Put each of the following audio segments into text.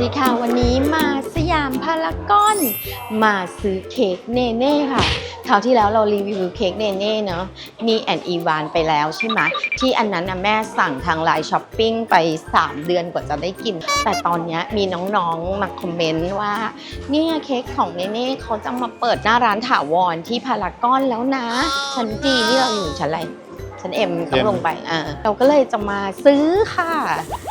ดีค่ะ วันนี้มาสยามพารากอน มาซื้อเค้กเนเน่ค่ะคราวที่แล้วเรารีวิวเค้กเนเน่เนาะมีแอนอีวานไปแล้วใช่ไหมที่อันนั้นนะแม่สั่งทางไลน์ช้อปปิ้งไป 3 เดือนกว่าจะได้กิน แต่ตอนนี้มีน้องๆมาคอมเมนต์ว่า เนี่ยเค้กของเนเน่เขาจะมาเปิดหน้าร้านถาวรที่พารากอนแล้วนะ ชั้นจีนี่เราอยู่ชั้นอะไร ชั้นเอ็มต้องลงไปอ่าเราก็เลยจะมาซื้อค่ะ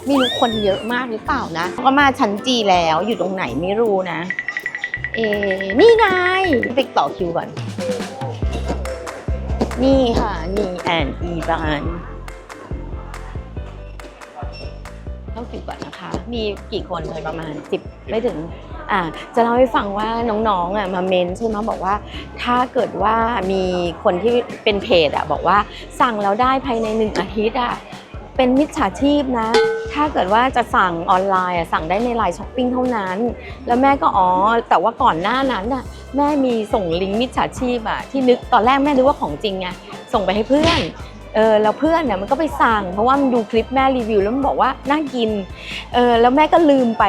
ไม่รู้คนเยอะมากหรือเปล่านะ ก็มาชั้นจีแล้วอยู่ตรงไหนไม่รู้นะ เอนี่ไงไปต่อคิวก่อน นี่ค่ะ นี่แอนอีบานเข้าคิวก่อนนะคะ มีกี่คนเลยประมาณ 10 ไม่ถึง อ่าจะเล่าให้ฟังว่าน้องๆอะมาเมนใช่ไหมบอกว่า ถ้าเกิดว่ามีคนที่เป็นเพจอะบอกว่าสั่งแล้วได้ภายในหนึ่งอาทิตย์อะเป็นมิจฉาชีพนะ ถ้าเกิดว่าจะสั่งออนไลน์อะสั่งได้ในไลน์ช้อปปิ้งเท่านั้น แล้วแม่ก็อ๋อ แต่ว่าก่อนหน้านั้นน่ะแม่มีส่งลิงก์มิจฉาชีพอะที่นึกตอนแรกแม่นึกว่าของจริงไงส่งไปให้เพื่อน เออแล้วเพื่อนเนี่ยมันก็ไปสั่ง เพราะว่ามันดูคลิปแม่รีวิว แล้วมันบอกว่าน่ากินเออแล้วแม่ก็ลืมไป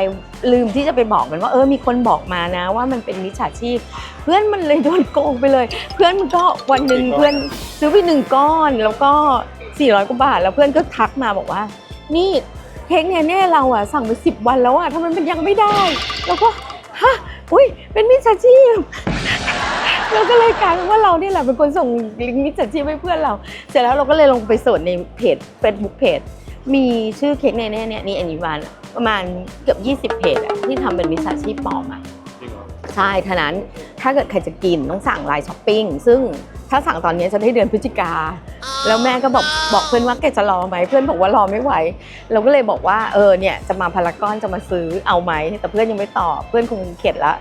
ลืมที่จะไปบอกมันว่าเออมีคนบอกมานะ ว่ามันเป็นมิจฉาชีพ เพื่อนมันเลยโดนโกงไปเลย เพื่อนมันก็วันหนึ่งเพื่อนซื้อไปหนึ่งก้อน แล้วก็400กว่าบาท แล้วเพื่อนก็ทักมาบอกว่า นี่เค้กเนี่ยเนี่ยเราอะสั่งไปสิบวันแล้วอะทำไมมันยังไม่ได้ แล้วก็ฮะอุ้ยเป็นมิจฉาชีพ เราก็เลยกลายเป็นว่าเราเนี่ยแหละเป็นคนส่งลิงก์มิจฉาชีพให้เพื่อนเรา เสร็จแล้วเราก็เลยลงไปเสิร์ชในเพจ Facebook เพจ มีชื่อเค้กเนเน่เนี่ยนี่แอนิวานอะประมาณเกือบ 20 เพจอะที่ทำเป็นมิจฉาชีพปลอมอะจริงเหรอใช่ท่านั้นถ้าเกิดใครจะกินต้องสั่งไลน์ช้อปปิ้งซึ่งถ้าสั่งตอนนี้จะได้เดือนพฤศจิกา แล้วแม่ก็บอกบอกเพื่อนว่าแกจะรอไหมเพื่อนบอกว่ารอไม่ไหว เราก็เลยบอกว่าเออเนี่ยจะมาพารากอนจะมาซื้อเอาไหมแต่เพื่อนยังไม่ตอบเพื่อนคงเข็ดละ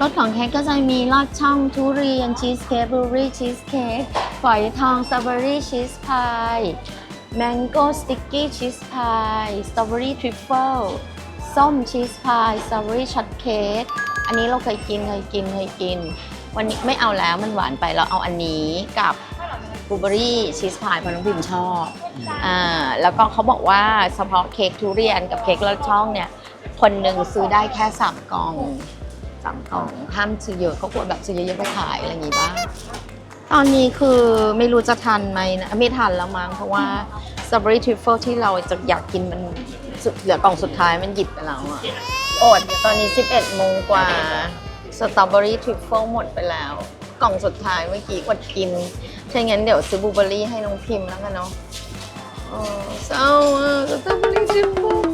รสของเค้กก็จะมีลอดช่องทุเรียนชีสเค้กบลูเบอรี่ชีสเค้กฝอยทองสตรอเบอรี่ชีสพายแมงโก้สติ๊กกี้ชีสพายสตรอเบอรี่ทริฟเฟิลส้มชีสพายสตรอเบอรี่ช็อตเค้กอันนี้เราเคยกินเคยกินเคยกิน วันนี้ไม่เอาแล้วมันหวานไปเราเอาอันนี้กับบลูเบอรี่ชีสพายเพราะน้องพิมชอบอ่าแล้วก็เขาบอกว่าเฉพาะเค้กทุเรียนกับเค้กลอดช่องเนี่ย คนหนึ่งซื้อได้แค่สามกล่อง สามกล่องห้ามซื้อเยอะเขากลัวแบบซื้อเยอะๆไปขายอะไรอย่างงี้บ้างตอนนี้คือไม่รู้จะทันไหมนะไม่ทันแล้วมั้งเพราะว่าสตรอเบอรี่ทริฟเฟิลที่เราจะอยากกินมันสุดเหลือกล่องสุดท้ายมันหยิบไปแล้วอะอดตอนนี้ 11โมงกว่าสตรอเบอรี่ทริฟเฟิลหมดไปแล้ว กล่องสุดท้ายเมื่อกี้อดกินถ้างั้นเดี๋ยวซื้อบลูเบอร์รี่ให้น้องพิมพ์แล้วกันเนาะโอ้เศร้าอะสตรอเบอรี่ทริฟเฟิลของเรา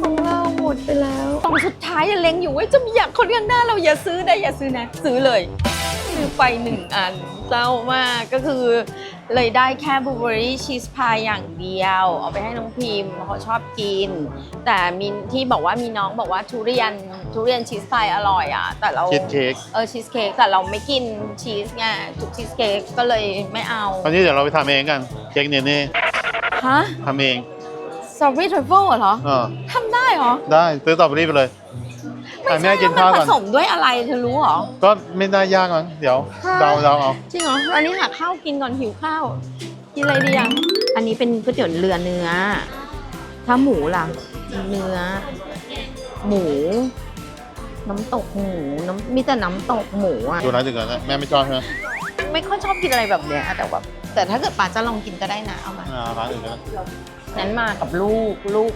หม ดไปแล้วกล่องสุดท้ายยังเล็งอยู่ว่าจะมีอยากคนข้างหน้าเราอย่าซื้อนะอย่าซื้อนะ ซื้อเลย ซื้อไปหนึ่งอันเศร้ามากก็คือ เลยได้แค่บลูเบอรี่ชีสพายอย่างเดียว เอาไปให้น้องพิมพ์เขาชอบกิน แต่มีที่บอกว่ามีน้องบอกว่าทุเรียนทุเรียนชีสพายอร่อยอะ แต่เราชีสเค้กเออชีสเค้กแต่เราไม่กินชีสไงทุกชีสเค้กก็เลยไม่เอาตอนนี้เดี๋ยวเราไปทำเองกันเค้กเนเน่ฮะทำเองสตรอเบอรี่ทริฟเฟิลเหรอเออทำ ได้เหรอ ได้ซื้อสตรอเบอรี่ไปเลย ไม่ให้แม่ใช่กินแล้วข้าวมันก่ผอนสมด้วยอะไรเธอรู้เหรอ ก็ไม่ได้ยากมั้งเดี๋ยวฮะเดาเดาเอาจริงเหรอ อันนี้หาข้าวกินก่อนหิวข้าว กินอะไรดีอะอันนี้เป็นก๋วยเตี๋ยวเรือเนื้อ ถ้าหมูล่ะ เนื้อ หมู น้ำตกหมูน้ำมีแต่น้ำตกหมูอะ ดูร้านอื่นก่อนนะแม่ไม่ชอบใช่ไหมไม่ค่อยชอบกินอะไรแบบเนี้ยแต่แบบแต่ถ้าเกิดป๋าจะลองกินก็ได้นะเอามา อ่าร้านอื่นกันนั้นมากับลูกลูก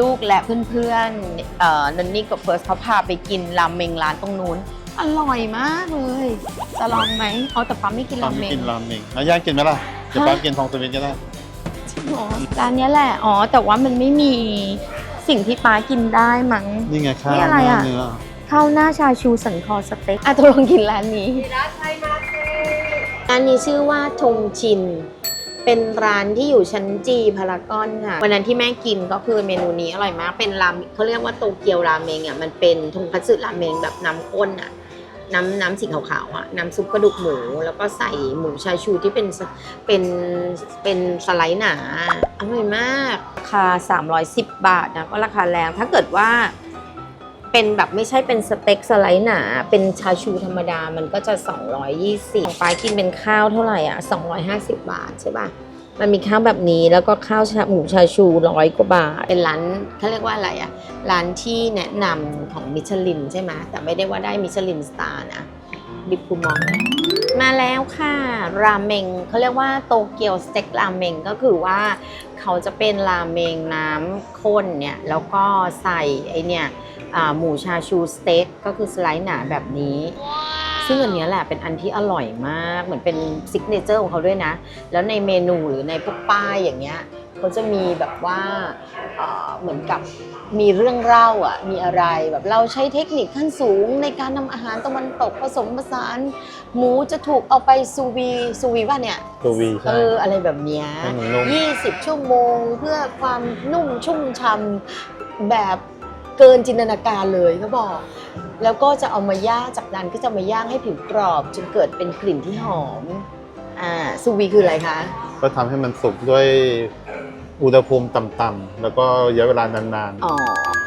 ลูกและเพื่อนๆเอ่อนันนี่กับเฟิร์สเขาพาไปกินรามเมงร้านตรงนู้น อร่อยมากเลย จะลองไหมเอาแต่ปั๊มไม่กินตอรานมเมนี้งกินรามเมงแล้วย่างกินไหมล่ะเดี๋ยวฮะป้ากินทองสวิตก็ได้อ๋อร้านเนี้ยแหละ อ๋อ แต่ว่ามันไม่มีสิ่งที่ป้ากินได้มั้ง นี่ไงข้าวนี่อะไรอะ เนื้อข้าวหน้าชาชูสันคอสเต็กอะตกลงกินร้านนี้ ร้านนี้ชื่อว่าทงชิน เป็นร้านที่อยู่ชั้นจีพารากอนค่ะ วันนั้นที่แม่กินก็คือเมนูนี้อร่อยมาก เป็นรามเขาเรียกว่าโตเกียวราเมงอะมันเป็นทงคัตสึราเมงแบบน้ำข้นอะน้ำน้ำสีขาวๆอะน้ำซุปกระดูกหมู แล้วก็ใส่หมูชาชูที่เป็นเป็นเป็นสไลด์หนาอร่อยมาก ราคา 310 บาทนะก็ราคาแรงถ้าเกิดว่า เป็นแบบไม่ใช่เป็นสเต็กสไลด์หนา เป็นชาชูธรรมดามันก็จะ 220ของปลายกินเป็นข้าวเท่าไหร่อะ 250 บาทใช่ป่ะมันมีข้าวแบบนี้แล้วก็ข้าวชาหมูชาชูร้อยกว่าบาท เป็นร้านเขาเรียกว่าอะไรอะร้านที่แนะนำของมิชลินใช่ไหมแต่ไม่ได้ว่าได้มิชลินสตาร์นะ บิบคูมองนะ มาแล้วค่ะราเมงเขาเรียกว่าโตเกียวสเต็กราเมงก็คือว่าเขาจะเป็นราเมงน้ำข้นเนี่ยแล้วก็ใส่ไอเนี่ยหมูชาชูสเต็กก็คือสไลด์หนาแบบนี้ ซึ่งอันเนี้ยแหละเป็นอันที่อร่อยมากเหมือนเป็นซิกเนเจอร์ของเขาด้วยนะ แล้วในเมนูหรือในพวกป้ายอย่างเงี้ย เขาจะมีแบบว่าเอ่อเหมือนกับมีเรื่องเล่าอะมีอะไรแบบเราใช้เทคนิคขั้นสูงในการทำอาหารตะวันตกผสมผสาน หมูจะถูกเอาไปซูวีซูวีป่ะเนี่ยตัววีเอใช่ออะไรแบบเนี้ยให้มันนุ่ม20ชั่วโมงเพื่อความนุ่มชุ่มช่ำแบบเกินจินตนาการเลยเขาบอก แล้วก็จะเอามาย่างจากนั้นก็จะมาย่างให้ผิวกรอบ จนเกิดเป็นกลิ่นที่หอมอ่าซูวีคืออะไรคะ ก็ทำให้มันสุกด้วย อุณหภูมิต่ำๆแล้วก็ระยะเวลานานอ๋อ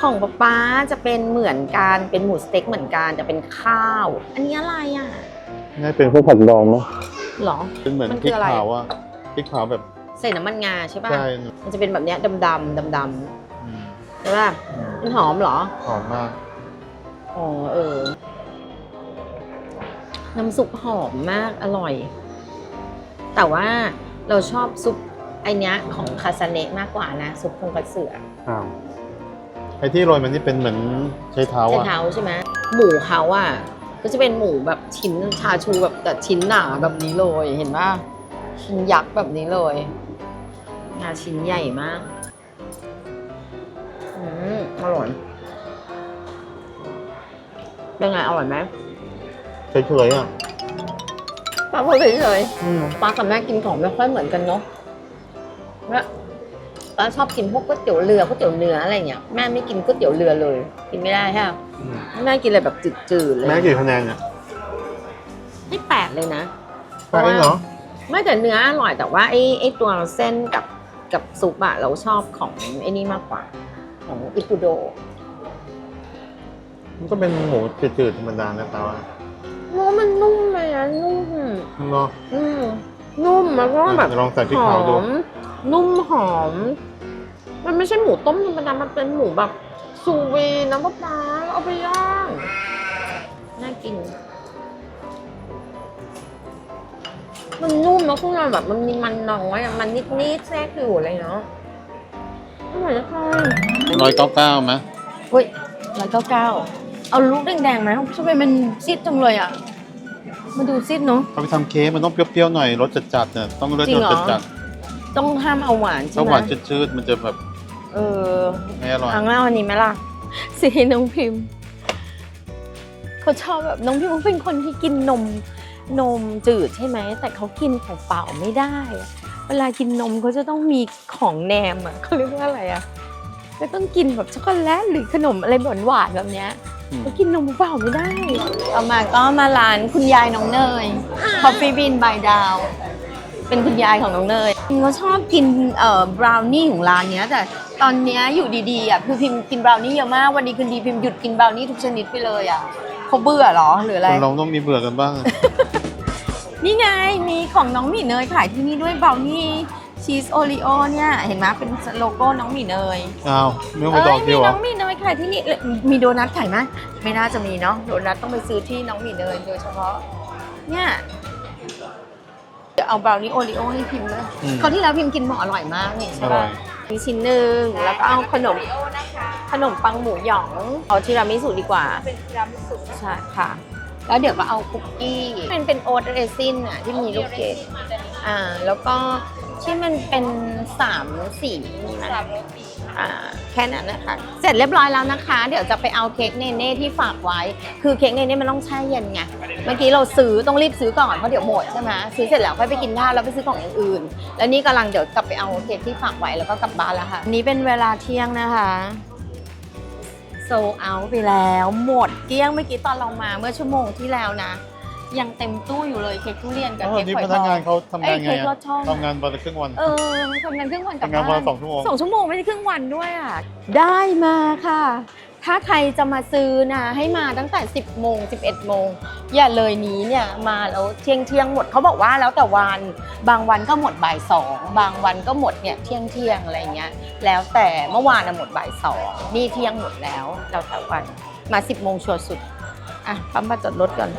ของป๊าป๊าจะเป็นเหมือนกันเป็นหมูสเต็กเหมือนกันแต่เป็นข้าว อันนี้อะไรอะๆนี่เป็นพวกผักดองมั้งหรอ เป็นเหมือนมันพคืริกออะไร ขาวอะพริกขาวแบบใส่น้ำมันงาใช่ป่ะ ใช่มันจะเป็นแบบเนี้ยดำๆดำอืมๆใช่ป่ะมันหอมเหรอ หอมมาก อ๋อเออ น้ำซุปหอมมากอร่อย แต่ว่าเราชอบซุป ไอเนี้ยของคาซาเนะมากกว่านะซุปทงกระเสืออ้าวไอ้ที่โรยมันนี่เป็นเหมือนใช้เท้าใช้อะเท้าใช่ไหมหมูเขาอะก็จะเป็นหมูแบบชิ้นชาชูแบบแต่ชิ้นหนาแบบนี้เลยเห็นป่ะชิ้นยักษ์แบบนี้เลยงาชิ้นใหญ่มากอืมอร่อยเป็นไงอร่อยไหมเฉยๆอะป้าพูดเฉยอืมๆป้ากับแม่กินของไม่ค่อยเหมือนกันเนาะ แม่ป้าชอบกินพวกก๋วยเตี๋ยวเรือก๋วยเตี๋ยวเนื้ออะไรเงี้ยแม่ไม่กินก๋วยเตี๋ยวเรือเลย กินไม่ได้ใช่ไหมอืมแม่กินอะไรแบบจืดๆเลยแม่กี่คะแนนเนี่ยให้แปดเลยนะแปดเองเหรอไม่แต่เนื้ออร่อยแต่ว่าไอ้ไอ้ตัวเส้นกับกับซุปอะเราชอบของไอ้นี่มากกว่า ของอิคุโดมันก็เป็นหมูจืดๆธรรมดานะแต่ว่าโอ้มันนุ่มเลยอะนุ่มเนาะอืมนุ่มแล้วก็แบบเดี๋ยวลองใส่พริกหขาวดูอม นุ่มหอม มันไม่ใช่หมูต้มธรรมดา มันเป็นหมูแบบซูวีน้ำปลาปลาแล้วเอาไปย่าง น่ากิน มันนุ่มแล้วข้างในแบบมันมีมันน้อยอะมันนิดๆแทรกอยู่อะไรเนาะอร่อยนะคะร้อยเก้าเก้าไหมเฮ้ยร้อยเก้าเก้าเอาลูกแดงๆไหมทำไมมันซีดจังเลยอะ มาดูซีดเนาะเขาไปทำเค้กมันต้องเปรี้ยวๆหน่อยรสจัดๆเนี่ยต้องรสจริงเหรอจัด ต้องห้ามเอาหวานๆใช่ถ้าไหหมวานชืดๆมันจะแบบเออไม่อร่อยเอางั้นเอาอันนี้ไหมล่ะสีน้องพิมพ์เขาชอบแบบน้องพิมพ์เขาเป็นคนที่กินนมนมจืดใช่ไหมแต่เขากินเปล่าๆไม่ได้อะเวลากินนมเขาจะต้องมีของแนมอะเขาเรียกว่าอะไรอะก็ต้องกินแบบช็อกโกแลตหรือขนมอะไรหวานๆแบบเนี้ยอืม เขากินนมเปล่าไม่ได้ ต่อมาก็มาร้านคุณยายน้องเนย Coffee Bean by Down เป็นคุณยายของน้องเนยเขาชอบกินเอ่อบราวนี่ของร้านเนี้ยแต่ตอนเนี้ยอยู่ดีๆอะคือพิมกินบราวนี่เยอะมากวันดีคืนดีพิมหยุดกินบราวนี่ทุกชนิดไปเลยอะเขาเบื่อเหรอหรืออะไร คนเราต้องมีเบื่อกันบ้าง นี่ไงมีของน้องหมีเนยขายที่นี่ด้วยบราวนี่ชีสโอรีโอเนี่ยเห็นไหมเป็นโลโก้น้องหมีเนย อ้าวไม่ต้องไปต่อเอ้ยคิมีวเหรน้อ องหมีเนยขายที่นี่เอ้ยมีโดนัทขายไหมไม่น่าจะมีเนาะโดนัทต้องไปซื้อที่น้องหมีเนยโดยเฉพาะ เนี่ย เดี๋ยวเอาบราวนี่โอรีโอให้พิมพ์เลยอืม เขาวที่แล้วพิมพ์กินหมออร่อยมากนี่อใช่ร่ป่ะอยมีชิ้นหนึ่งแล้วก็เอาขนมขนมปังหมูหยอง เอาทีรามิสุดีกว่า เป็นรามิสุใช่ค่ะ แล้วเดี๋ยวก็เอาคุกกี้ เป็นเป็นโอ๊ตเรซินอะที่มีลูกเกดอ่า แล้วก็ ที่มันเป็นสามสีนะสามรสดีอ่าแค่นั้นนะคะ เสร็จเรียบร้อยแล้วนะคะ เดี๋ยวจะไปเอาเค้กเนเน่ที่ฝากไว้ คือเค้กเนเน่มันต้องแช่เย็นไง เมื่อกี้เราซื้อต้องรีบซื้อก่อนเพราะเดี๋ยวหมดใช่ไหมซื้อเสร็จแล้วค่อยไปกินข้าวแล้วไปซื้อของอย่างอื่น แล้วนี่กำลังเดี๋ยวกลับไปเอาเค้กที่ฝากไว้แล้วก็กลับบ้านแล้วค่ะ นี่เป็นเวลาเที่ยงนะคะโซเอาไปแล้ว หมดเกลี้ยงเมื่อกี้ตอนเรามาเมื่อชั่วโมงที่แล้วนะ ยังเต็มตู้อยู่เลยเค้กทุเรียนกับเออเค้กนี่ฝอยพทนักอง งานเขาทำงานไงเอ้ยเค้กอะรสช่อง ทำงานวันละครึ่งวันเออทำงานครึ่งวันกลับทำงานบ้าวันนละสองชั่วโมง สองชั่วโมงไม่ใช่ครึ่งวันด้วยอะ ได้มาค่ะ ถ้าใครจะมาซื้อนะให้มาตั้งแต่ 10โมง11โมงอย่าเลยนี้เนี่ยมาแล้วเที่ยงเที่ยงหมดเขาบอกว่าแล้วแต่วันบางวันก็หมดบ่ายสองบางวันก็หมดเนี่ยเที่ยงเที่ยงอะไรเงี้ยแล้วแต่เมื่อวานน่ะหมดบ่ายสองนี่เที่ยงหมดแล้วแล้วแต่วันมา 10โมงชัวร์สุดอะปั๊มมาจอดรถก่อน